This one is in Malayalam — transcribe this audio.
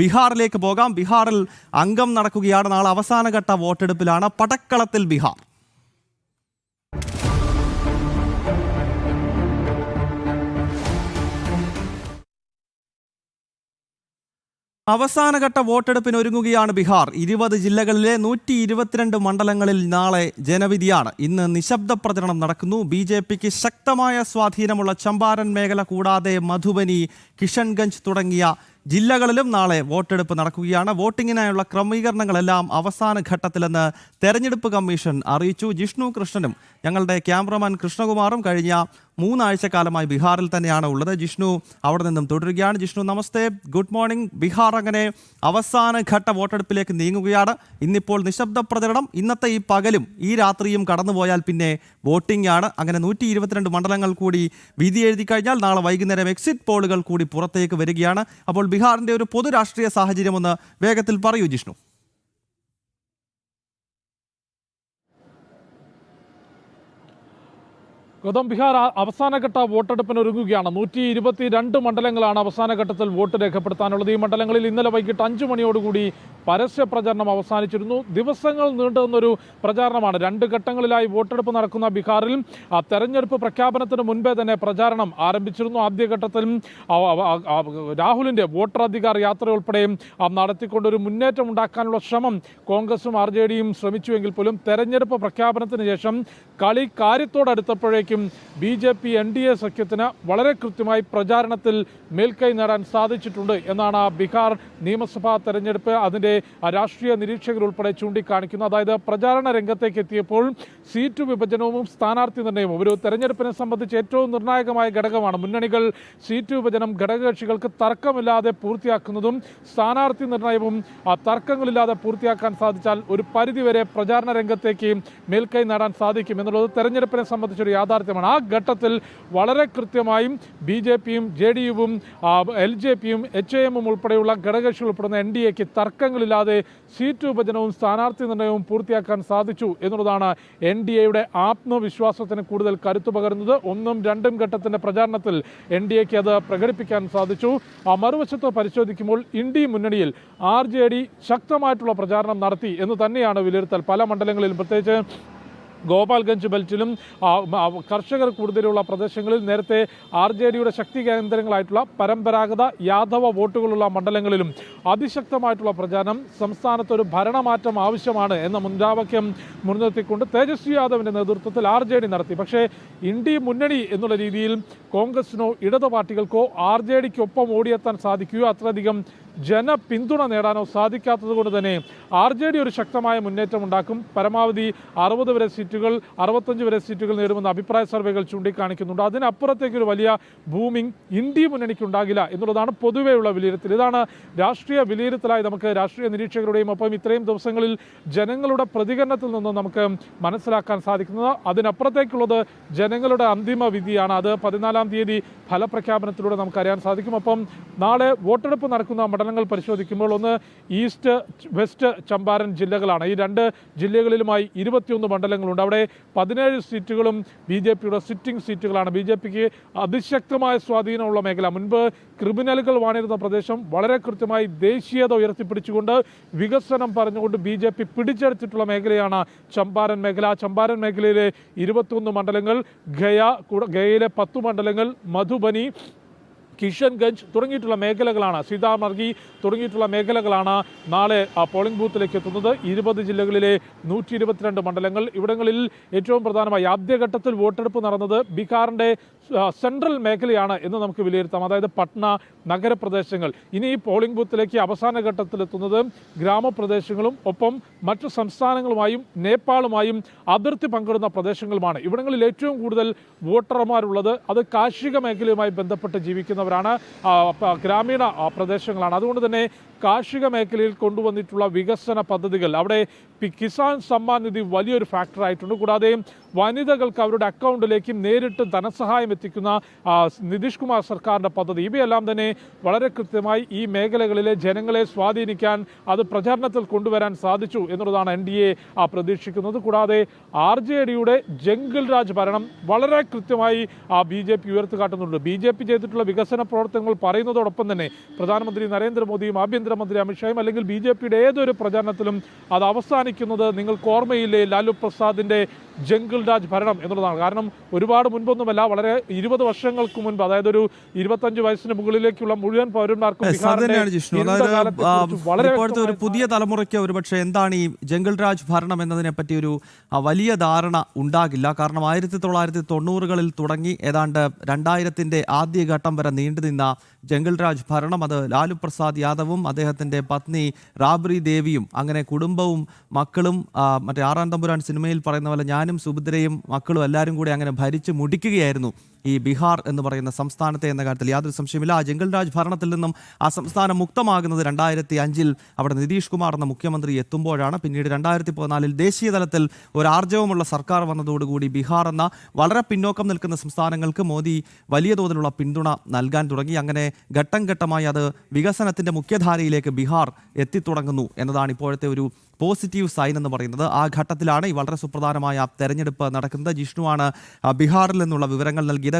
ബീഹാറിലേക്ക് പോകാം. ബീഹാറിൽ അംഗം നടക്കുകയാണ്. നാളെ അവസാനഘട്ട വോട്ടെടുപ്പിലാണ് പടക്കളത്തിൽ ബീഹാർ. അവസാനഘട്ട വോട്ടെടുപ്പിന് ഒരുങ്ങുകയാണ് ബീഹാർ. ഇരുപത് ജില്ലകളിലെ നൂറ്റി ഇരുപത്തിരണ്ട് മണ്ഡലങ്ങളിൽ നാളെ ജനവിധിയാണ്. ഇന്ന് നിശബ്ദ പ്രചരണം നടക്കുന്നു. ബി ജെ പിക്ക് ശക്തമായ സ്വാധീനമുള്ള ചമ്പാരൻ മേഖല കൂടാതെ മധുബനി കിഷൻഗഞ്ച് തുടങ്ങിയ ജില്ലകളിലും നാളെ വോട്ടെടുപ്പ് നടക്കുകയാണ്. വോട്ടിങ്ങിനായുള്ള ക്രമീകരണങ്ങളെല്ലാം അവസാന ഘട്ടത്തിലെന്ന് തെരഞ്ഞെടുപ്പ് കമ്മീഷൻ അറിയിച്ചു. ജിഷ്ണു കൃഷ്ണനും ഞങ്ങളുടെ ക്യാമറമാൻ കൃഷ്ണകുമാറും കഴിഞ്ഞ മൂന്നാഴ്ചക്കാലമായി ബീഹാറിൽ തന്നെയാണ് ഉള്ളത്. ജിഷ്ണു അവിടെ നിന്നും തുടരുകയാണ്. ജിഷ്ണു നമസ്തേ. Good morning. ബീഹാർ അങ്ങനെ അവസാന ഘട്ട വോട്ടെടുപ്പിലേക്ക് നീങ്ങുകയാണ്. ഇന്നിപ്പോൾ നിശബ്ദ പ്രചരണം. ഇന്നത്തെ ഈ പകലും ഈ രാത്രിയും കടന്നുപോയാൽ പിന്നെ വോട്ടിംഗ് ആണ് അങ്ങനെ നൂറ്റി ഇരുപത്തിരണ്ട് മണ്ഡലങ്ങൾ കൂടി വിധി എഴുതി കഴിഞ്ഞാൽ നാളെ വൈകുന്നേരം എക്സിറ്റ് പോളുകൾ കൂടി പുറത്തേക്ക് വരികയാണ്. അപ്പോൾ ബീഹാറിന്റെ ഒരു പൊതു രാഷ്ട്രീയ സാഹചര്യം ഒന്ന് വേഗത്തിൽ പറയൂ ജിഷ്ണു. ഗൗതം ബിഹാർ അവസാനഘട്ട വോട്ടെടുപ്പിന് ഒരുങ്ങുകയാണ്. നൂറ്റി ഇരുപത്തി രണ്ട് മണ്ഡലങ്ങളാണ് അവസാന ഘട്ടത്തിൽ വോട്ട് രേഖപ്പെടുത്താനുള്ളത്. ഈ മണ്ഡലങ്ങളിൽ ഇന്നലെ വൈകിട്ട് അഞ്ചു മണിയോടുകൂടി പരസ്യ പ്രചരണം അവസാനിച്ചിരുന്നു. ദിവസങ്ങൾ നീണ്ടുനിന്നൊരു പ്രചാരണമാണ്. രണ്ട് ഘട്ടങ്ങളിലായി വോട്ടെടുപ്പ് നടക്കുന്ന ബീഹാറിൽ തെരഞ്ഞെടുപ്പ് പ്രഖ്യാപനത്തിന് മുൻപേ തന്നെ പ്രചാരണം ആരംഭിച്ചിരുന്നു. ആദ്യഘട്ടത്തിൽ രാഹുലിന്റെ വോട്ടർ അധികാർ യാത്ര ഉൾപ്പെടെ നടത്തിക്കൊണ്ടൊരു മുന്നേറ്റം ഉണ്ടാക്കാനുള്ള ശ്രമം കോൺഗ്രസും ആർ ജെ ഡിയും ശ്രമിച്ചുവെങ്കിൽ പോലും തെരഞ്ഞെടുപ്പ് പ്രഖ്യാപനത്തിന് ശേഷം കളി കാര്യത്തോടടുത്തപ്പോഴേക്കും B J P N D A സഖ്യത്തിന് വളരെ കൃത്യമായി പ്രചാരണത്തിൽ മേൽക്കൈ നേടാൻ സാധിച്ചിട്ടുണ്ട് എന്നാണ് ബീഹാർ നിയമസഭാ തെരഞ്ഞെടുപ്പ് അതിന്റെ രാഷ്ട്രീയ നിരീക്ഷകർ ഉൾപ്പെടെ ചൂണ്ടിക്കാണിക്കുന്നു. അതായത് പ്രചാരണ രംഗത്തേക്ക് എത്തിയപ്പോൾ സീറ്റ് വിഭജനവും സ്ഥാനാർത്ഥി നിർണയവും ഒരു തെരഞ്ഞെടുപ്പിനെ സംബന്ധിച്ച് ഏറ്റവും നിർണായകമായ ഘടകമാണ് മുന്നണികൾ സീറ്റ് വിഭജനം ഘടകകക്ഷികൾക്ക് തർക്കമില്ലാതെ പൂർത്തിയാക്കുന്നതും സ്ഥാനാർത്ഥി നിർണയവും തർക്കങ്ങളില്ലാതെ പൂർത്തിയാക്കാൻ സാധിച്ചാൽ ഒരു പരിധിവരെ പ്രചാരണ രംഗത്തേക്ക് മേൽക്കൈ നേടാൻ സാധിക്കും എന്നുള്ളത് തെരഞ്ഞെടുപ്പിനെ സംബന്ധിച്ചൊരു യാഥാർത്ഥ്യമാണ്. ആ ഘട്ടത്തിൽ വളരെ കൃത്യമായും ബി ജെ പിയും ജെ ഡി യുവും എൽ ജെ പിയും എച്ച് എമ്മും ഉൾപ്പെടെയുള്ള ഘടകകക്ഷികൾ ഉൾപ്പെടുന്ന എൻ ഡി എക്ക് തർക്കങ്ങളില്ലാതെ സീറ്റ് വിഭജനവും സ്ഥാനാർത്ഥി നിർണയവും പൂർത്തിയാക്കാൻ സാധിച്ചു എന്നുള്ളതാണ് എൻ ഡി എയുടെ ആത്മവിശ്വാസത്തിന് കൂടുതൽ കരുത്തു പകരുന്നത്. ഒന്നും രണ്ടും ഘട്ടത്തിന്റെ പ്രചാരണത്തിൽ എൻ ഡി എക്ക് അത് പ്രകടിപ്പിക്കാൻ സാധിച്ചു. മറുവശത്ത് പരിശോധിക്കുമ്പോൾ ഇന്ത്യ മുന്നണിയിൽ ആർ ജെ ഡി ശക്തമായിട്ടുള്ള പ്രചാരണം നടത്തി എന്ന് തന്നെയാണ് വിലയിരുത്തൽ. പല മണ്ഡലങ്ങളിലും പ്രത്യേകിച്ച് ഗോപാൽഗഞ്ച് ബെൽറ്റിലും കർഷകർ കൂടുതലുള്ള പ്രദേശങ്ങളിൽ നേരത്തെ ആർ ജെ ഡിയുടെ ശക്തി കേന്ദ്രങ്ങളായിട്ടുള്ള പരമ്പരാഗത യാദവ വോട്ടുകളുള്ള മണ്ഡലങ്ങളിലും അതിശക്തമായിട്ടുള്ള പ്രചാരണം സംസ്ഥാനത്ത് ഒരു ഭരണമാറ്റം ആവശ്യമാണ് എന്ന മുദ്രാവാക്യം മുൻനിർത്തിക്കൊണ്ട് തേജസ്വി യാദവിന്റെ നേതൃത്വത്തിൽ ആർ ജെ ഡി നടത്തി. പക്ഷേ ഇന്ത്യ മുന്നണി എന്നുള്ള രീതിയിൽ കോൺഗ്രസിനോ ഇടത് പാർട്ടികൾക്കോ ആർ ജെ ഡിക്കൊപ്പം ഓടിയെത്താൻ സാധിക്കുകയോ അത്രയധികം ജനപിന്തുണ നേടാനോ സാധിക്കാത്തത് കൊണ്ട് തന്നെ ആർ ജെ ഡി ഒരു ശക്തമായ മുന്നേറ്റം ഉണ്ടാക്കും. പരമാവധി അറുപത് വരെ സീറ്റുകൾ അറുപത്തഞ്ച് വരെ സീറ്റുകൾ നേടുമെന്ന് അഭിപ്രായ സർവേകൾ ചൂണ്ടിക്കാണിക്കുന്നുണ്ട്. അതിനപ്പുറത്തേക്ക് ഒരു വലിയ ബൂമിംഗ് ഇന്ത്യ മുന്നണിക്ക് ഉണ്ടാകില്ല എന്നുള്ളതാണ് പൊതുവെയുള്ള വിലയിരുത്തൽ. ഇതാണ് രാഷ്ട്രീയ വിലയിരുത്തലായി നമുക്ക് രാഷ്ട്രീയ നിരീക്ഷകരുടെയും ഒപ്പം ഇത്രയും ദിവസങ്ങളിൽ ജനങ്ങളുടെ പ്രതികരണത്തിൽ നിന്ന് നമുക്ക് മനസ്സിലാക്കാൻ സാധിക്കുന്നത്. അതിനപ്പുറത്തേക്കുള്ളത് ജനങ്ങളുടെ അന്തിമ വിധിയാണ്. അത് പതിനാലാം തീയതി ഫലപ്രഖ്യാപനത്തിലൂടെ നമുക്ക് അറിയാൻ സാധിക്കും. അപ്പം നാളെ വോട്ടെടുപ്പ് നടക്കുന്ന മണ്ഡലങ്ങൾ പരിശോധിക്കുമ്പോൾ ഒന്ന് ഈസ്റ്റ് വെസ്റ്റ് ചമ്പാരൻ ജില്ലകളാണ്. ഈ രണ്ട് ജില്ലകളിലുമായി ഇരുപത്തിയൊന്ന് മണ്ഡലങ്ങളുണ്ട്. അവിടെ പതിനേഴ് സീറ്റുകളും ബി ജെ പിയുടെ സിറ്റിംഗ് സീറ്റുകളാണ്. ബി ജെ പിക്ക് അതിശക്തമായ സ്വാധീനമുള്ള മേഖല. മുൻപ് ക്രിമിനലുകൾ വാണിരുന്ന പ്രദേശം വളരെ കൃത്യമായി ദേശീയത ഉയർത്തിപ്പിടിച്ചുകൊണ്ട് വികസനം പറഞ്ഞുകൊണ്ട് ബി ജെ പി പിടിച്ചെടുത്തിട്ടുള്ള മേഖലയാണ് ചമ്പാരൻ മേഖല. ചമ്പാരൻ മേഖലയിലെ ഇരുപത്തിയൊന്ന് മണ്ഡലങ്ങൾ ഗയ ഗയയിലെ പത്ത് മണ്ഡലങ്ങൾ മധുബനി കിഷൻഗഞ്ച് തുടങ്ങിയിട്ടുള്ള മേഖലകളാണ്. സീതാമർഗി തുടങ്ങിയിട്ടുള്ള മേഖലകളാണ് നാളെ പോളിംഗ് ബൂത്തിലേക്ക് എത്തുന്നത്. ഇരുപത് ജില്ലകളിലെ നൂറ്റി മണ്ഡലങ്ങൾ. ഇവിടങ്ങളിൽ ഏറ്റവും പ്രധാനമായി ആദ്യഘട്ടത്തിൽ വോട്ടെടുപ്പ് നടന്നത് ബീഹാറിന്റെ സെൻട്രൽ മേഖലയാണ് എന്ന് നമുക്ക് വിലയിരുത്താം. അതായത് പട്ന നഗരപ്രദേശങ്ങൾ. ഇനി ഈ പോളിംഗ് ബൂത്തിലേക്ക് അവസാന ഘട്ടത്തിലെത്തുന്നത് ഗ്രാമപ്രദേശങ്ങളും ഒപ്പം മറ്റു സംസ്ഥാനങ്ങളുമായും നേപ്പാളുമായും അതിർത്തി പങ്കിടുന്ന പ്രദേശങ്ങളുമാണ്. ഇവിടങ്ങളിൽ ഏറ്റവും കൂടുതൽ വോട്ടർമാരുള്ളത് അത് കാർഷിക മേഖലയുമായി ബന്ധപ്പെട്ട് ജീവിക്കുന്നവരാണ് ഗ്രാമീണ പ്രദേശങ്ങളാണ്. അതുകൊണ്ട് തന്നെ കാർഷിക മേഖലയിൽ കൊണ്ടുവന്നിട്ടുള്ള വികസന പദ്ധതികൾ അവിടെ കിസാൻ സമ്മാൻ നിധി വലിയൊരു ഫാക്ടർ ആയിട്ടുണ്ട്. കൂടാതെ വനിതകൾക്ക് അവരുടെ അക്കൗണ്ടിലേക്ക് നേരിട്ട് ധനസഹായം എത്തിക്കുന്ന നിതീഷ് കുമാർ സർക്കാരിന്റെ പദ്ധതി. ഇവയെല്ലാം തന്നെ വളരെ കൃത്യമായി ഈ മേഖലകളിലെ ജനങ്ങളെ സ്വാധീനിക്കാൻ അത് പ്രചാരണത്തിൽ കൊണ്ടുവരാൻ സാധിച്ചു എന്നുള്ളതാണ് എൻ ഡി എ പ്രതീക്ഷിക്കുന്നത്. കൂടാതെ ആർ ജെ ഡിയുടെ ജംഗിൾ രാജ് ഭരണം വളരെ കൃത്യമായി ബി ജെ പി ഉയർത്തുകാട്ടുന്നുണ്ട്. ബി ജെ പി ചെയ്തിട്ടുള്ള വികസന പ്രവർത്തനങ്ങൾ പറയുന്നതോടൊപ്പം തന്നെ പ്രധാനമന്ത്രി നരേന്ദ്രമോദിയും ആഭ്യന്തരമന്ത്രി അമിത്ഷായും അല്ലെങ്കിൽ ബി ജെ പിയുടെ ഏതൊരു പ്രചാരണത്തിലും അത് അവസാനിക്കുന്നത് നിങ്ങൾക്ക് ഓർമ്മയില്ലേ ലാലു പ്രസാദിന്റെ ജംഗിൾ രാജ് ഭരണം എന്നുള്ളതാണ്. കാരണം ഒരുപാട് മുൻപൊന്നുമല്ല വളരെ ഇരുപത് വർഷങ്ങൾക്ക് മുൻപ് അതായത് ഒരു ഇരുപത്തഞ്ച് വയസ്സിന് മുകളിലേക്കുള്ള മുഴുവൻ പൗരന്മാർക്കും വളരെ ഒരു പുതിയ തലമുറയ്ക്ക് ഒരുപക്ഷെ എന്താണ് ഈ ജംഗിൾ രാജ് ഭരണം എന്നതിനെ പറ്റി ഒരു വലിയ ധാരണ ഉണ്ടാകില്ല. കാരണം ആയിരത്തി തൊള്ളായിരത്തി തൊണ്ണൂറുകളിൽ തുടങ്ങി ഏതാണ്ട് രണ്ടായിരത്തിന്റെ ആദ്യഘട്ടം വരെ നീണ്ടുനിന്ന ജംഗിൾ രാജ് ഭരണം അത് ലാലു പ്രസാദ് യാദവും അദ്ദേഹത്തിന്റെ പത്നി റാബ്രി ദേവിയും അങ്ങനെ കുടുംബവും മക്കളും മറ്റേ ആറാം തമ്പുരാൻ സിനിമയിൽ പറയുന്ന പോലെ ഞാനും സുഭദ്രയും മക്കളും എല്ലാവരും കൂടി അങ്ങനെ ഭരിച്ചു മുടിക്കുകയായിരുന്നു. ഈ ബീഹാർ എന്ന് പറയുന്ന സംസ്ഥാനത്തെ എന്ന കാര്യത്തിൽ യാതൊരു സംശയമില്ല ആ ജംഗിൾ രാജ് ഭരണത്തിൽ നിന്നും ആ സംസ്ഥാനം മുക്തമാകുന്നത് രണ്ടായിരത്തി അഞ്ചിൽ അവിടെ നിതീഷ് കുമാർ എന്ന മുഖ്യമന്ത്രി എത്തുമ്പോഴാണ്. പിന്നീട് രണ്ടായിരത്തി പതിനാലിൽ ദേശീയ തലത്തിൽ ഒരു ആർജവമുള്ള സർക്കാർ വന്നതോടുകൂടി ബീഹാർ എന്ന വളരെ പിന്നോക്കം നിൽക്കുന്ന സംസ്ഥാനങ്ങൾക്ക് മോദി വലിയ തോതിലുള്ള പിന്തുണ നൽകാൻ തുടങ്ങി. അങ്ങനെ ഘട്ടം ഘട്ടമായി അത് വികസനത്തിന്റെ മുഖ്യധാരയിലേക്ക് ബീഹാർ എത്തിത്തുടങ്ങുന്നു എന്നതാണ് ഇപ്പോഴത്തെ ഒരു പോസിറ്റീവ് സൈൻ എന്ന് പറയുന്നത്. ആ ഘട്ടത്തിലാണ് ഈ വളരെ സുപ്രധാനമായ തെരഞ്ഞെടുപ്പ് നടക്കുന്നത്. ജിഷ്ണുവാണ് ബീഹാറിൽ നിന്നുള്ള വിവരങ്ങൾ നൽകിയത്.